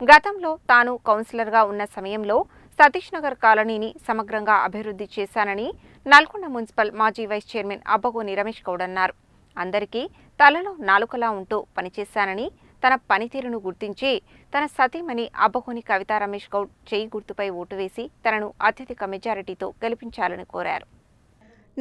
గతంలో తాను కౌన్సిలర్గా ఉన్న సమయంలో సతీష్ నగర్ కాలనీని సమగ్రంగా అభివృద్ధి చేశానని నల్గొండ మున్సిపల్ మాజీ వైస్ చైర్మన్ అబ్బగోని రమేష్ గౌడ్ అన్నారు. అందరికీ తలలో నాలుకలా ఉంటూ పనిచేశానని తన పనితీరును గుర్తించి తన సతీమణి అబ్బగోని కవితా రమేష్ గౌడ్ చేయి గుర్తుపై ఓటు వేసి తనను అత్యధిక మెజారిటీతో గెలిపించాలని కోరారు.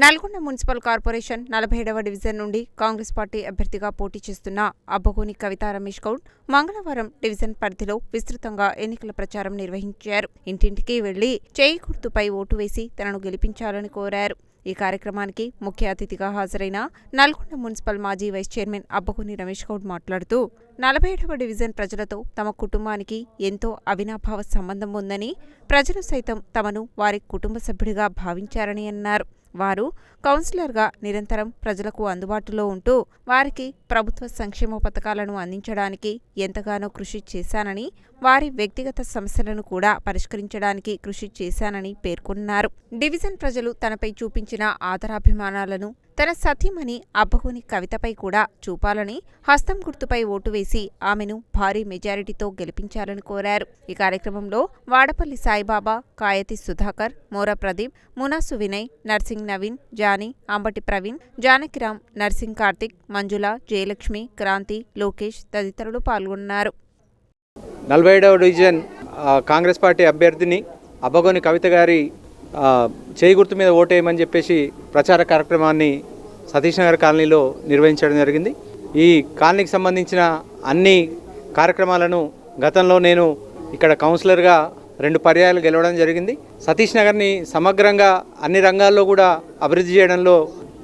నల్గొండ మున్సిపల్ కార్పొరేషన్ నలభై ఏడవ డివిజన్ నుండి కాంగ్రెస్ పార్టీ అభ్యర్థిగా పోటీ చేస్తున్న అబ్బగోని కవితా రమేష్ గౌడ్ మంగళవారం డివిజన్ పరిధిలో విస్తృతంగా ఎన్నికల ప్రచారం నిర్వహించారు. ఇంటింటికి వెళ్ళి చేయి గుర్తుపై ఓటు వేసి తనను గెలిపించాలని కోరారు. ఈ కార్యక్రమానికి ముఖ్య అతిథిగా హాజరైన నల్గొండ మున్సిపల్ మాజీ వైస్ చైర్మన్ అబ్బగోని రమేష్ గౌడ్ మాట్లాడుతూ నలభై ఏడవ డివిజన్ ప్రజలతో తమ కుటుంబానికి ఎంతో అవినాభావ సంబంధం ఉందని ప్రజలు సైతం తమను వారి కుటుంబ సభ్యుడిగా భావించారని అన్నారు. వారు కౌన్సిలర్గా నిరంతరం ప్రజలకు అందుబాటులో ఉంటూ వారికి ప్రభుత్వ సంక్షేమ పథకాలను అందించడానికి ఎంతగానో కృషి చేశానని వారి వ్యక్తిగత సమస్యలను కూడా పరిష్కరించడానికి కృషి చేశానని పేర్కొన్నారు. డివిజన్ ప్రజలు తనపై చూపించిన ఆదరాభిమానాలను తన సతీమణి అబ్బహుని కవితపై కూడా చూపాలని హస్తం గుర్తుపై ఓటు వేసి ఆమెను భారీ మెజారిటీతో గెలిపించాలని కోరారు. ఈ కార్యక్రమంలో వాడపల్లి సాయిబాబా కాయతి సుధాకర్ మోర ప్రదీప్ మునాసు వినయ్ నర్సింగ్ నవీన్ జానీ అంబటి ప్రవీణ్ జానకిరామ్ నర్సింగ్ కార్తిక్ మంజుల జయలక్ష్మి క్రాంతి లోకేష్ తదితరులు పాల్గొన్నారు. నలభై ఏడవ డివిజన్ కాంగ్రెస్ పార్టీ అభ్యర్థిని అబ్బగోని కవిత గారి చేయి గుర్తు మీద ఓటేయమని చెప్పేసి ప్రచార కార్యక్రమాన్ని సతీష్ నగర్ కాలనీలో నిర్వహించడం జరిగింది. ఈ కాలనీకి సంబంధించిన అన్ని కార్యక్రమాలను గతంలో నేను ఇక్కడ కౌన్సిలర్గా రెండు పర్యాయాలు గెలవడం జరిగింది. సతీష్ నగర్ని సమగ్రంగా అన్ని రంగాల్లో కూడా అభివృద్ధి చేయడంలో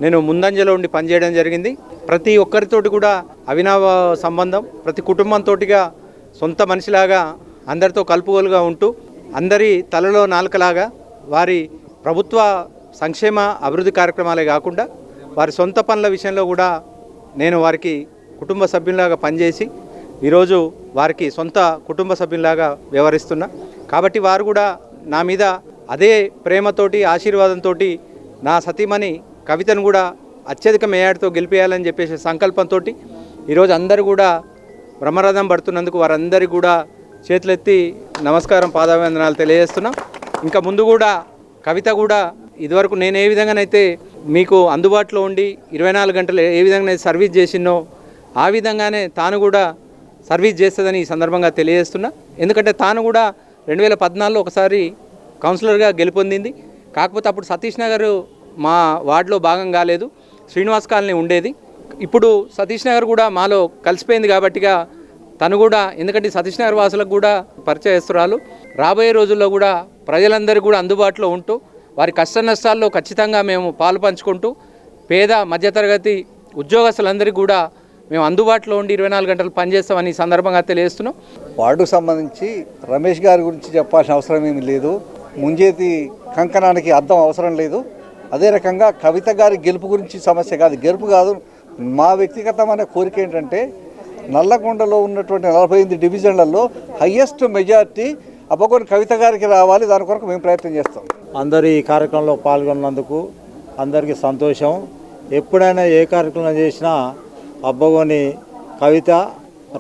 నేను ముందంజలో ఉండి పనిచేయడం జరిగింది. ప్రతి ఒక్కరితోటి కూడా అవినావ సంబంధం ప్రతి కుటుంబంతోటిగా సొంత మనిషిలాగా అందరితో కలుపుగోలుగా ఉంటూ అందరి తలలో నాలుకలాగా వారి ప్రభుత్వ సంక్షేమ అభివృద్ధి కార్యక్రమాలే కాకుండా వారి సొంత పనుల విషయంలో కూడా నేను వారికి కుటుంబ సభ్యులాగా పనిచేసి ఈరోజు వారికి సొంత కుటుంబ సభ్యులాగా వ్యవహరిస్తున్నా. కాబట్టి వారు కూడా నా మీద అదే ప్రేమతోటి ఆశీర్వాదంతో నా సతీమణి కవితను కూడా అత్యధిక మేయాడితో గెలిపేయాలని చెప్పేసి సంకల్పంతో ఈరోజు అందరూ కూడా బ్రహ్మరథం పడుతున్నందుకు వారందరికీ కూడా చేతులెత్తి నమస్కారం పాదాభివందనాలు తెలియజేస్తున్నాం. ఇంకా ముందు కూడా కవిత కూడా ఇదివరకు నేను ఏ విధంగానైతే మీకు అందుబాటులో ఉండి ఇరవై నాలుగు గంటలు ఏ విధంగా సర్వీస్ చేసినో ఆ విధంగానే తాను కూడా సర్వీస్ చేస్తుందని ఈ సందర్భంగా తెలియజేస్తున్నా. ఎందుకంటే తాను కూడా రెండు వేల పద్నాలుగులో ఒకసారి కౌన్సిలర్గా గెలుపొందింది. కాకపోతే అప్పుడు సతీష్ నగర్ మా వార్డులో భాగం కాలేదు. శ్రీనివాస్ కాలనీ ఉండేది. ఇప్పుడు సతీష్ నగర్ కూడా మాలో కలిసిపోయింది కాబట్టిగా తను కూడా ఎందుకంటే సతీష్ నగర్ వాసులకు కూడా పరిచయస్తురాలు. రాబోయే రోజుల్లో కూడా ప్రజలందరికీ కూడా అందుబాటులో ఉంటూ వారి కష్ట నష్టాల్లో ఖచ్చితంగా మేము పాలు పంచుకుంటూ పేద మధ్యతరగతి ఉద్యోగస్తులందరికీ కూడా మేము అందుబాటులో ఉండి ఇరవై నాలుగు గంటలు పనిచేస్తామని ఈ సందర్భంగా తెలియజేస్తున్నాం. వార్డుకు సంబంధించి రమేష్ గారి గురించి చెప్పాల్సిన అవసరం ఏమి లేదు. ముంజేతి కంకణానికి అర్థం అవసరం లేదు. అదే రకంగా కవిత గారి గెలుపు గురించి సమస్య కాదు. గెలుపు కాదు. మా వ్యక్తిగతమైన కోరిక ఏంటంటే నల్లగొండలో ఉన్నటువంటి నలభై ఎనిమిది డివిజన్లలో హయ్యెస్ట్ మెజార్టీ అబ్బకొని కవిత గారికి రావాలి దాని కొరకు మేము ప్రయత్నం చేస్తాం. అందరు ఈ కార్యక్రమంలో పాల్గొన్నందుకు అందరికీ సంతోషం. ఎప్పుడైనా ఏ కార్యక్రమం చేసినా అబ్బగోని కవిత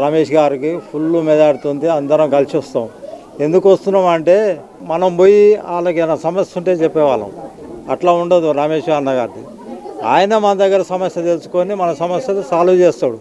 రమేష్ గారికి ఫుల్ మెదాడుతుంది అందరం కలిసి వస్తాం. ఎందుకు వస్తున్నాం అంటే మనం పోయి వాళ్ళకి ఏమైనా సమస్య ఉంటే చెప్పేవాళ్ళం. అట్లా ఉండదు రమేష్ అన్నగారిది ఆయన మన దగ్గర సమస్య తెలుసుకొని మన సమస్యలు సాల్వ్ చేస్తాడు.